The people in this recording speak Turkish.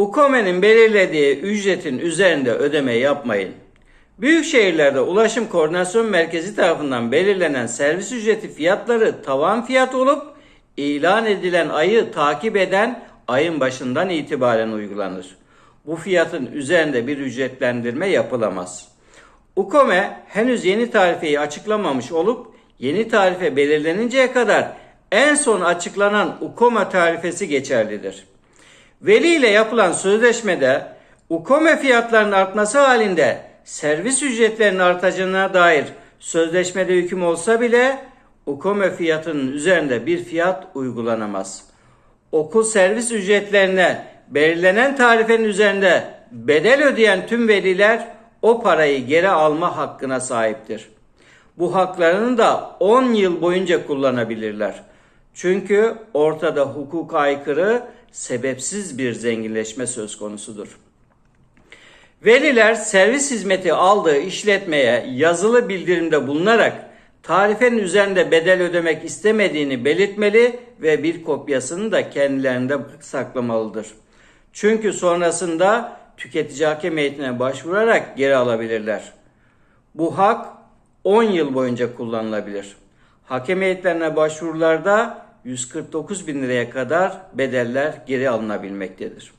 UKOME'nin belirlediği ücretin üzerinde ödeme yapmayın. Büyük şehirlerde Ulaşım Koordinasyon Merkezi tarafından belirlenen servis ücreti fiyatları tavan fiyat olup ilan edilen ayı takip eden ayın başından itibaren uygulanır. Bu fiyatın üzerinde bir ücretlendirme yapılamaz. UKOME henüz yeni tarifeyi açıklamamış olup yeni tarife belirleninceye kadar en son açıklanan UKOME tarifesi geçerlidir. Veli ile yapılan sözleşmede UKOME fiyatlarının artması halinde servis ücretlerinin artacağına dair sözleşmede hüküm olsa bile UKOME fiyatının üzerinde bir fiyat uygulanamaz. Okul servis ücretlerine belirlenen tarifenin üzerinde bedel ödeyen tüm veliler o parayı geri alma hakkına sahiptir. Bu haklarını da 10 yıl boyunca kullanabilirler. Çünkü ortada hukuka aykırı, sebepsiz bir zenginleşme söz konusudur. Veliler servis hizmeti aldığı işletmeye yazılı bildirimde bulunarak tarifenin üzerinde bedel ödemek istemediğini belirtmeli ve bir kopyasını da kendilerinde saklamalıdır. Çünkü sonrasında tüketici hakem heyetine başvurarak geri alabilirler. Bu hak 10 yıl boyunca kullanılabilir. Hakem heyetlerine başvurularda 149 bin liraya kadar bedeller geri alınabilmektedir.